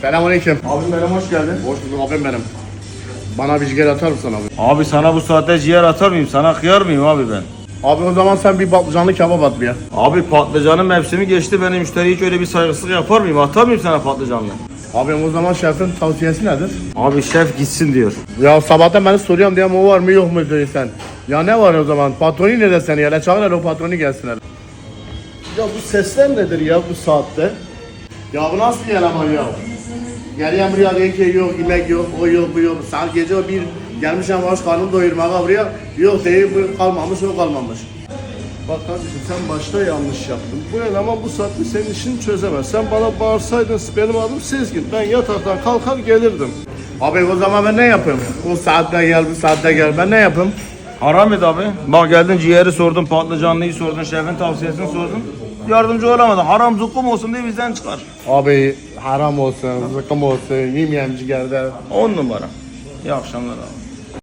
Selamünaleyküm. Abim benim hoş geldin. Hoş bulduk abim benim. Bana bir ciğer atar mısın abi? Abi sana bu saatte ciğer atar mıyım? Sana kıyar mıyım abi ben? Abi o zaman sen bir patlıcanlı kebap at bir ya. Abi patlıcanın mevsimi geçti. Benim müşteriye hiç öyle bir saygısızlık yapar mıyım? Atar mıyım sana patlıcanlı? Abim o zaman şefin tavsiyesi nedir? Abi şef gitsin diyor. Ya sabahtan beni soruyorum diye o var mı yok mu diyor sen. Ya ne var o zaman? Patronu nerede seni ya? Çağır hele o patronu gelsin hele. Ya bu sesler nedir ya bu saatte? Ya bu nasıl eleman ya? Geliyorum buraya diyor ki yok yemek yok, o yok, bu yok. Saat gece o bir gelmişim baş karnım doyurmaya buraya. Yok değil bu kalmamış, o kalmamış. Bak kardeşim sen başta yanlış yaptın. Bu eleman bu saatte senin işini çözemez. Sen bana bağırsaydın benim adım Sezgin. Ben yataktan kalkar gelirdim. Abi o zaman ben ne yapayım? O saatte gel, bu saatte gel. Ben ne yapayım? Haram et abi. Bak geldin ciğeri sordun, patlıcanlıyı sordun, şefin tavsiyesini sordun. Yardımcı olamadın. Haram zukkum olsun diye bizden çıkar. Abi haram olsun, zıkkım olsun, yemeyeyim ciğerde. On numara. İyi akşamlar abi.